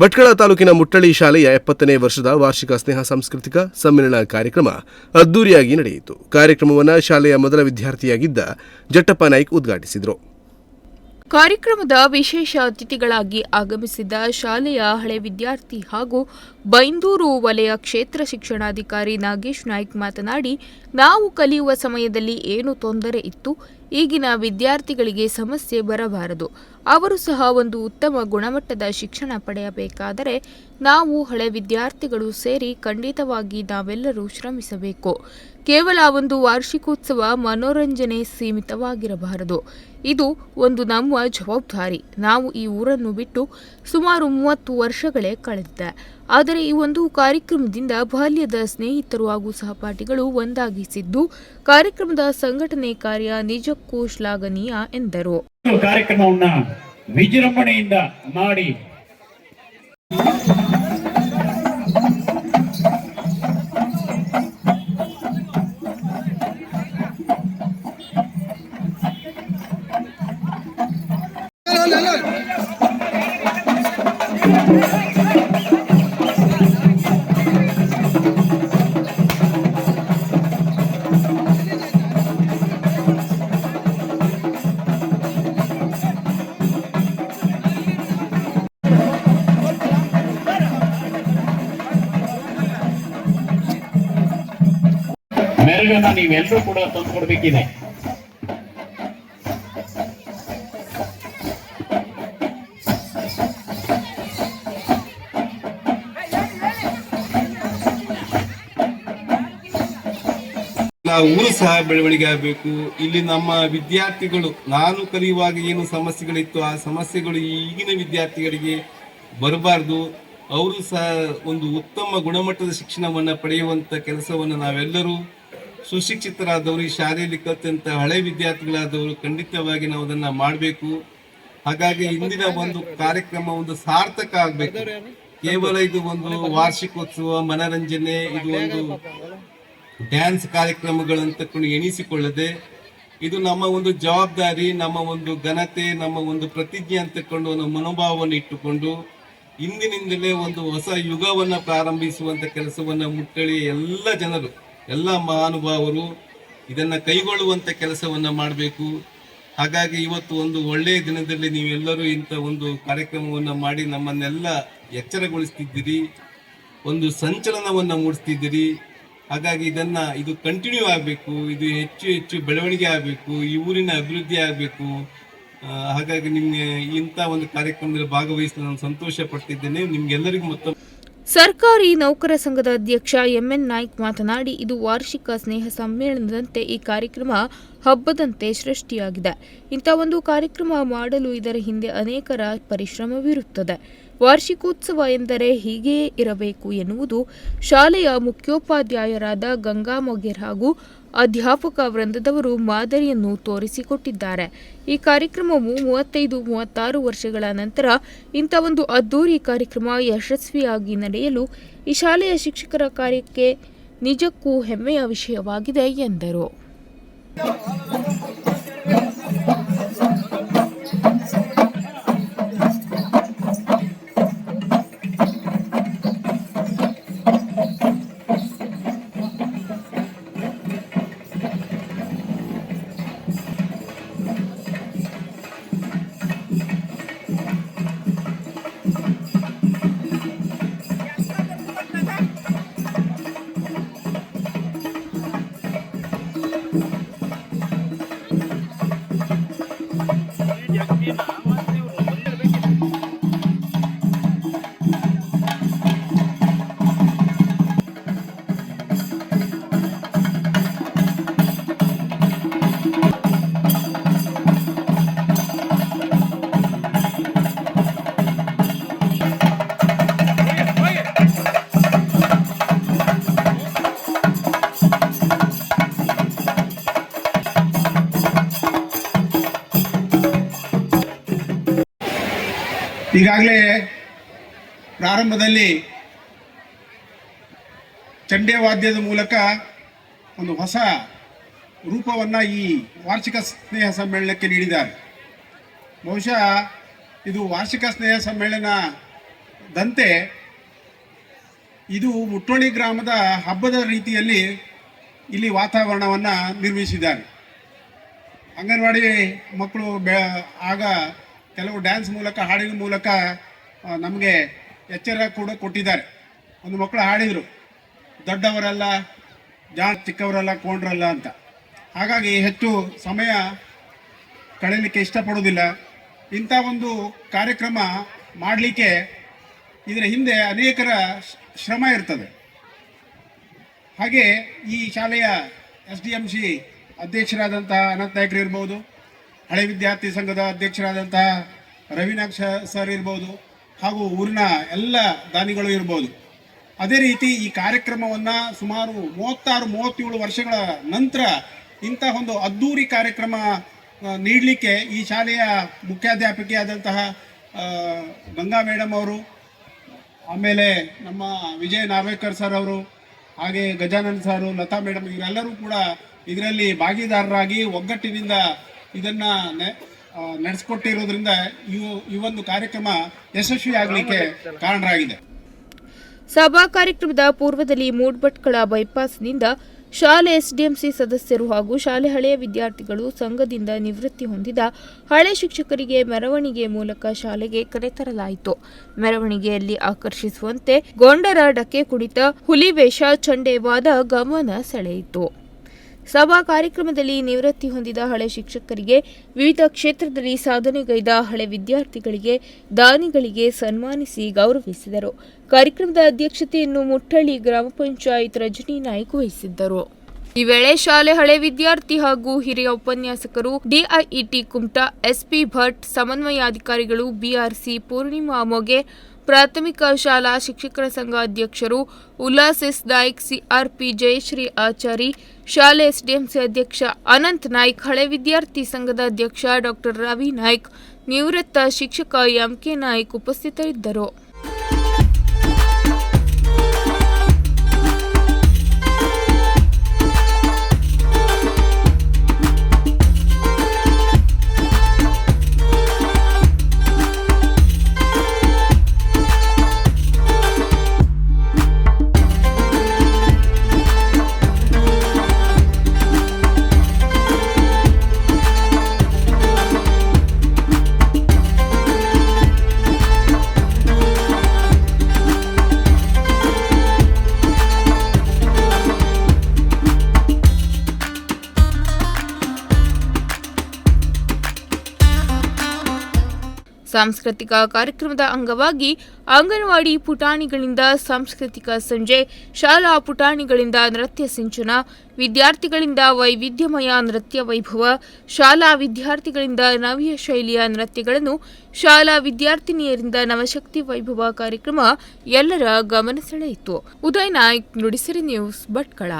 ಭಟ್ಕಳ ತಾಲೂಕಿನ ಮುಟ್ಟಳ್ಳಿ ಶಾಲೆಯ ಎಪ್ಪತ್ತನೇ ವರ್ಷದ ವಾರ್ಷಿಕ ಸ್ನೇಹ ಸಾಂಸ್ಕೃತಿಕ ಸಮ್ಮೇಳನ ಕಾರ್ಯಕ್ರಮ ಅದ್ದೂರಿಯಾಗಿ ನಡೆಯಿತು. ಕಾರ್ಯಕ್ರಮವನ್ನು ಶಾಲೆಯ ಮೊದಲ ವಿದ್ಯಾರ್ಥಿಯಾಗಿದ್ದ ಜಟ್ಟಪ್ಪ ನಾಯ್ಕ್ ಉದ್ಘಾಟಿಸಿದರು. ಕಾರ್ಯಕ್ರಮದ ವಿಶೇಷ ಅತಿಥಿಗಳಾಗಿ ಆಗಮಿಸಿದ್ದ ಶಾಲೆಯ ಹಳೆ ವಿದ್ಯಾರ್ಥಿ ಹಾಗೂ ಬೈಂದೂರು ವಲಯ ಕ್ಷೇತ್ರ ಶಿಕ್ಷಣಾಧಿಕಾರಿ ನಾಗೇಶ್ ನಾಯ್ಕ್ ಮಾತನಾಡಿ, ನಾವು ಕಲಿಯುವ ಸಮಯದಲ್ಲಿ ಏನು ತೊಂದರೆ ಇತ್ತು ಈಗಿನ ವಿದ್ಯಾರ್ಥಿಗಳಿಗೆ ಸಮಸ್ಯೆ ಬರಬಾರದು. ಅವರು ಸಹ ಒಂದು ಉತ್ತಮ ಗುಣಮಟ್ಟದ ಶಿಕ್ಷಣ ಪಡೆಯಬೇಕಾದರೆ ನಾವು ಹಳೆ ವಿದ್ಯಾರ್ಥಿಗಳು ಸೇರಿ ಖಂಡಿತವಾಗಿ ನಾವೆಲ್ಲರೂ ಶ್ರಮಿಸಬೇಕು. ಕೇವಲ ಒಂದು ವಾರ್ಷಿಕೋತ್ಸವ ಮನೋರಂಜನೆ ಸೀಮಿತವಾಗಿರಬಾರದು. ಇದು ಒಂದು ನಮ್ಮ ಜವಾಬ್ದಾರಿ. ನಾವು ಈ ಊರನ್ನು ಬಿಟ್ಟು ಸುಮಾರು ಮೂವತ್ತು ವರ್ಷಗಳೇ ಕಳೆದಿದೆ. ಆದರೆ ಈ ಒಂದು ಕಾರ್ಯಕ್ರಮದಿಂದ ಬಾಲ್ಯದ ಸ್ನೇಹಿತರು ಹಾಗೂ ಸಹಪಾಠಿಗಳು ಒಂದಾಗಿಸಿದ್ದು, ಕಾರ್ಯಕ್ರಮದ ಸಂಘಟನೆ ಕಾರ್ಯ ನಿಜಕ್ಕೂ ಶ್ಲಾಘನೀಯ ಎಂದರು. ಕಾರ್ಯಕ್ರಮವನ್ನ ವಿಜೃಂಭಣೆಯಿಂದ ಮಾಡಿ. ಮೆರುಗನ್ನ ನೀವೆಲ್ಲರೂ ಕೂಡ ತಂದುಕೊಡ್ಬೇಕಿದೆ. ಊರು ಸಹ ಬೆಳವಣಿಗೆ ಆಗಬೇಕು. ಇಲ್ಲಿ ನಮ್ಮ ವಿದ್ಯಾರ್ಥಿಗಳು, ನಾನು ಕಲಿಯುವಾಗ ಏನು ಸಮಸ್ಯೆಗಳಿತ್ತು, ಆ ಸಮಸ್ಯೆಗಳು ಈಗಿನ ವಿದ್ಯಾರ್ಥಿಗಳಿಗೆ ಬರಬಾರ್ದು. ಅವರು ಸಹ ಒಂದು ಉತ್ತಮ ಗುಣಮಟ್ಟದ ಶಿಕ್ಷಣವನ್ನು ಪಡೆಯುವಂತ ಕೆಲಸವನ್ನು ನಾವೆಲ್ಲರೂ ಸುಶಿಕ್ಷಿತರಾದವರು, ಈ ಶಾಲೆಯಲ್ಲಿ ಕಲಿತಂತ ಹಳೆ ವಿದ್ಯಾರ್ಥಿಗಳಾದವರು ಖಂಡಿತವಾಗಿ ನಾವು ಅದನ್ನ ಮಾಡಬೇಕು. ಹಾಗಾಗಿ ಇಂದಿನ ಒಂದು ಕಾರ್ಯಕ್ರಮ ಒಂದು ಸಾರ್ಥಕ ಆಗಬೇಕು. ಕೇವಲ ಇದು ಒಂದು ವಾರ್ಷಿಕೋತ್ಸವ, ಮನರಂಜನೆ, ಇದು ಒಂದು ಡ್ಯಾನ್ಸ್ ಕಾರ್ಯಕ್ರಮಗಳಂತ ಕೊಂಡು ಎಣಿಸಿಕೊಳ್ಳದೆ, ಇದು ನಮ್ಮ ಒಂದು ಜವಾಬ್ದಾರಿ, ನಮ್ಮ ಒಂದು ಘನತೆ, ನಮ್ಮ ಒಂದು ಪ್ರತಿಜ್ಞೆ ಅಂತಕೊಂಡು ಒಂದು ಮನೋಭಾವವನ್ನು ಇಟ್ಟುಕೊಂಡು, ಇಂದಿನಿಂದಲೇ ಒಂದು ಹೊಸ ಯುಗವನ್ನು ಪ್ರಾರಂಭಿಸುವಂತ ಕೆಲಸವನ್ನ ಮುಟ್ಟಳಿ ಎಲ್ಲ ಜನರು. ಎಲ್ಲ ಮಹಾನುಭಾವರು ಇದನ್ನ ಕೈಗೊಳ್ಳುವಂತ ಕೆಲಸವನ್ನ ಮಾಡಬೇಕು. ಹಾಗಾಗಿ ಇವತ್ತು ಒಂದು ಒಳ್ಳೆಯ ದಿನದಲ್ಲಿ ನೀವೆಲ್ಲರೂ ಇಂಥ ಒಂದು ಕಾರ್ಯಕ್ರಮವನ್ನ ಮಾಡಿ ನಮ್ಮನ್ನೆಲ್ಲ ಎಚ್ಚರಗೊಳಿಸ್ತಿದ್ದೀರಿ. ಒಂದು ಸಂಚಲನವನ್ನ ಮೂಡಿಸ್ತಿದ್ದೀರಿ. ಹಾಗಾಗಿ ಇದನ್ನ ಇದು ಕಂಟಿನ್ಯೂ ಆಗಬೇಕು. ಇದು ಹೆಚ್ಚು ಹೆಚ್ಚು ಬೆಳವಣಿಗೆ ಆಗಬೇಕು. ಈ ಊರಿನ ಅಭಿವೃದ್ಧಿ ಆಗಬೇಕು. ಹಾಗಾಗಿ ನಿಮಗೆ ಇಂಥ ಒಂದು ಕಾರ್ಯಕ್ರಮದಲ್ಲಿ ಭಾಗವಹಿಸಲು ನಾನು ಸಂತೋಷ ಪಡ್ತಿದ್ದೇನೆ ನಿಮ್ಗೆಲ್ಲರಿಗೂ ಮತ್ತೊಮ್ಮೆ ಸರ್ಕಾರಿ ನೌಕರ ಸಂಘದ ಅಧ್ಯಕ್ಷ ಎಂಎನ್ ನಾಯ್ಕ್ ಮಾತನಾಡಿ, ಇದು ವಾರ್ಷಿಕ ಸ್ನೇಹ ಸಮ್ಮೇಳನದಂತೆ ಈ ಕಾರ್ಯಕ್ರಮ ಹಬ್ಬದಂತೆ ಸೃಷ್ಟಿಯಾಗಿದೆ. ಇಂಥ ಒಂದು ಕಾರ್ಯಕ್ರಮ ಮಾಡಲು ಇದರ ಹಿಂದೆ ಅನೇಕರ ಪರಿಶ್ರಮವಿರುತ್ತದೆ. ವಾರ್ಷಿಕೋತ್ಸವ ಎಂದರೆ ಹೀಗೆಯೇ ಇರಬೇಕು ಎನ್ನುವುದು ಶಾಲೆಯ ಮುಖ್ಯೋಪಾಧ್ಯಾಯರಾದ ಗಂಗಾ ಮೊಗೇರ್ ಹಾಗೂ ಅಧ್ಯಾಪಕ ವೃಂದದವರು ಮಾದರಿಯನ್ನು ತೋರಿಸಿಕೊಟ್ಟಿದ್ದಾರೆ. ಈ ಕಾರ್ಯಕ್ರಮವು ಮೂವತ್ತೈದು, ಮೂವತ್ತಾರು ವರ್ಷಗಳ ನಂತರ ಇಂಥ ಒಂದು ಅದ್ದೂರಿ ಕಾರ್ಯಕ್ರಮ ಯಶಸ್ವಿಯಾಗಿ ನಡೆಯಲು ಈ ಶಾಲೆಯ ಶಿಕ್ಷಕರ ಕಾರ್ಯಕ್ಕೆ ನಿಜಕ್ಕೂ ಹೆಮ್ಮೆಯ ವಿಷಯವಾಗಿದೆ ಎಂದರು. I mean. ಈಗಾಗಲೇ ಪ್ರಾರಂಭದಲ್ಲಿ ಚಂಡೆ ವಾದ್ಯದ ಮೂಲಕ ಒಂದು ಹೊಸ ರೂಪವನ್ನು ಈ ವಾರ್ಷಿಕ ಸ್ನೇಹ ಸಮ್ಮೇಳನಕ್ಕೆ ನೀಡಿದ್ದಾರೆ. ಬಹುಶಃ ಇದು ವಾರ್ಷಿಕ ಸ್ನೇಹ ಸಮ್ಮೇಳನದಂತೆ ಇದು ಮುಟ್ಟೋಳಿ ಗ್ರಾಮದ ಹಬ್ಬದ ರೀತಿಯಲ್ಲಿ ಇಲ್ಲಿ ವಾತಾವರಣವನ್ನು ನಿರ್ಮಿಸಿದ್ದಾರೆ. ಅಂಗನವಾಡಿ ಮಕ್ಕಳು ಬೆ, ಆಗ ಕೆಲವು ಡ್ಯಾನ್ಸ್ ಮೂಲಕ, ಹಾಡಿನ ಮೂಲಕ ನಮಗೆ ಎಚ್ಚರ ಕೂಡ ಕೊಟ್ಟಿದ್ದಾರೆ. ಒಂದು ಮಕ್ಕಳು ಹಾಡಿದರು, ದೊಡ್ಡವರಲ್ಲ ಜಾ ಚಿಕ್ಕವರಲ್ಲ, ಕೊಂಡ್ರಲ್ಲ ಅಂತ. ಹಾಗಾಗಿ ಹೆಚ್ಚು ಸಮಯ ಕಳೀಲಿಕ್ಕೆ ಇಷ್ಟಪಡುವುದಿಲ್ಲ. ಇಂಥ ಒಂದು ಕಾರ್ಯಕ್ರಮ ಮಾಡಲಿಕ್ಕೆ ಇದರ ಹಿಂದೆ ಅನೇಕರ ಶ್ರ- ಶ್ರಮ ಇರ್ತದೆ. ಹಾಗೆ ಈ ಶಾಲೆಯ ಎಸ್ ಡಿ ಎಂ ಸಿ ಅಧ್ಯಕ್ಷರಾದಂಥ ಅನಂತ ನಾಯ್ಕರು ಇರ್ಬೋದು ಹಳೆ ವಿದ್ಯಾರ್ಥಿ ಸಂಘದ ಅಧ್ಯಕ್ಷರಾದಂತಹ ರವೀನಾಕ್ಷ ಸರ್ ಇರ್ಬೋದು ಹಾಗೂ ಊರಿನ ಎಲ್ಲ ದಾನಿಗಳು ಇರ್ಬೋದು. ಅದೇ ರೀತಿ ಈ ಕಾರ್ಯಕ್ರಮವನ್ನು ಸುಮಾರು ಮೂವತ್ತಾರು, ಮೂವತ್ತೇಳು ವರ್ಷಗಳ ನಂತರ ಇಂಥ ಒಂದು ಅದ್ಧೂರಿ ಕಾರ್ಯಕ್ರಮ ನೀಡಲಿಕ್ಕೆ ಈ ಶಾಲೆಯ ಮುಖ್ಯಾಧ್ಯಾಪಕಿಯಾದಂತಹ ಗಂಗಾ ಮೇಡಮ್ ಅವರು, ಆಮೇಲೆ ನಮ್ಮ ವಿಜಯ ನಾವೇಕರ್ ಸರ್ ಅವರು, ಹಾಗೆ ಗಜಾನಂದ್ ಸರ್, ಲತಾ ಮೇಡಮ್ ಇವರೆಲ್ಲರೂ ಕೂಡ ಇದರಲ್ಲಿ ಭಾಗಿದಾರರಾಗಿ ಒಗ್ಗಟ್ಟಿನಿಂದ ಇದನ್ನ ನಡೆಸಿಕೊಟ್ಟಿರೋದ್ರಿಂದ ಈ ಒಂದು ಕಾರ್ಯಕ್ರಮ ಯಶಸ್ವಿಯಾಗಲಿಕ್ಕೆ ಕಾರಣರಾಗಿದೆ. ಸಭಾ ಕಾರ್ಯಕ್ರಮದ ಪೂರ್ವದಲ್ಲಿ ಮೂಡ್ಬಟ್ಕಳ ಬೈಪಾಸ್ನಿಂದ ಶಾಲೆ ಎಸ್ಡಿಎಂಸಿ ಸದಸ್ಯರು ಹಾಗೂ ಶಾಲೆ ಹಳೆಯ ವಿದ್ಯಾರ್ಥಿಗಳು ಸಂಘದಿಂದ ನಿವೃತ್ತಿ ಹೊಂದಿದ ಹಳೆ ಶಿಕ್ಷಕರಿಗೆ ಮೆರವಣಿಗೆ ಮೂಲಕ ಶಾಲೆಗೆ ಕರೆತರಲಾಯಿತು ಮೆರವಣಿಗೆಯಲ್ಲಿ ಆಕರ್ಷಿಸುವಂತೆ ಗೊಂಡರ ಡಕ್ಕೆ ಕುಣಿತ ಹುಲಿವೇಷ ಚಂಡೇವಾದ ಗಮನ ಸೆಳೆಯಿತು. ಸಭಾ ಕಾರ್ಯಕ್ರಮದಲ್ಲಿ ನಿವೃತ್ತಿ ಹೊಂದಿದ ಹಳೆ ಶಿಕ್ಷಕರಿಗೆ ವಿವಿಧ ಕ್ಷೇತ್ರದಲ್ಲಿ ಸಾಧನೆಗೈದ ಹಳೆ ವಿದ್ಯಾರ್ಥಿಗಳಿಗೆ, ದಾನಿಗಳಿಗೆ ಸನ್ಮಾನಿಸಿ ಗೌರವಿಸಿದರು. ಕಾರ್ಯಕ್ರಮದ ಅಧ್ಯಕ್ಷತೆಯನ್ನು ಮುಟ್ಟಳ್ಳಿ ಗ್ರಾಮ ಪಂಚಾಯತ್ ರಜನಿ ನಾಯ್ಕ ವಹಿಸಿದ್ದರು. ಈ ವೇಳೆ ಶಾಲೆ ಹಳೆ ವಿದ್ಯಾರ್ಥಿ ಹಾಗೂ ಹಿರಿಯ ಉಪನ್ಯಾಸಕರು ಡಿಐಇಟಿ ಕುಮಟಾ, ಎಸ್ಪಿ ಭಟ್, ಸಮನ್ವಯಾಧಿಕಾರಿಗಳು, ಬಿಆರ್ಸಿ ಪೂರ್ಣಿಮಾ ಮೊಗೆ ಪ್ರಾಥಮಿಕ ಶಾಲಾ ಶಿಕ್ಷಕರ ಸಂಘ ಅಧ್ಯಕ್ಷರು ಉಲ್ಲಾಸ್ ಎಸ್ ನಾಯ್ಕ್, ಸಿಆರ್ಪಿ ಜಯಶ್ರೀ ಆಚಾರಿ, ಶಾಲೆ ಎಸ್ಡಿಎಂಸಿ ಅಧ್ಯಕ್ಷ ಅನಂತ್ ನಾಯ್ಕ್, ಹಳೆ ವಿದ್ಯಾರ್ಥಿ ಸಂಘದ ಅಧ್ಯಕ್ಷ ಡಾಕ್ಟರ್ ರವಿ ನಾಯ್ಕ್, ನಿವೃತ್ತ ಶಿಕ್ಷಕ ಎಂಕೆ ನಾಯ್ಕ್ ಉಪಸ್ಥಿತರಿದ್ದರು. ಸಾಂಸ್ಕೃತಿಕ ಕಾರ್ಯಕ್ರಮದ ಅಂಗವಾಗಿ ಅಂಗನವಾಡಿ ಪುಟಾಣಿಗಳಿಂದ ಸಾಂಸ್ಕೃತಿಕ ಸಂಜೆ, ಶಾಲಾ ಪುಟಾಣಿಗಳಿಂದ ನೃತ್ಯ ಸಿಂಚನ, ವಿದ್ಯಾರ್ಥಿಗಳಿಂದ ವೈವಿಧ್ಯಮಯ ನೃತ್ಯ ವೈಭವ, ಶಾಲಾ ವಿದ್ಯಾರ್ಥಿಗಳಿಂದ ನವ್ಯ ಶೈಲಿಯ ನೃತ್ಯಗಳನ್ನು ಶಾಲಾ ವಿದ್ಯಾರ್ಥಿನಿಯರಿಂದ ನವಶಕ್ತಿ ವೈಭವ ಕಾರ್ಯಕ್ರಮ ಎಲ್ಲರ ಗಮನ ಸೆಳೆಯಿತು ಉದಯ್ ನಾಯ್ಕ್ ನುಡಿಸಿರಿ ನ್ಯೂಸ್ ಭಟ್ಕಳ.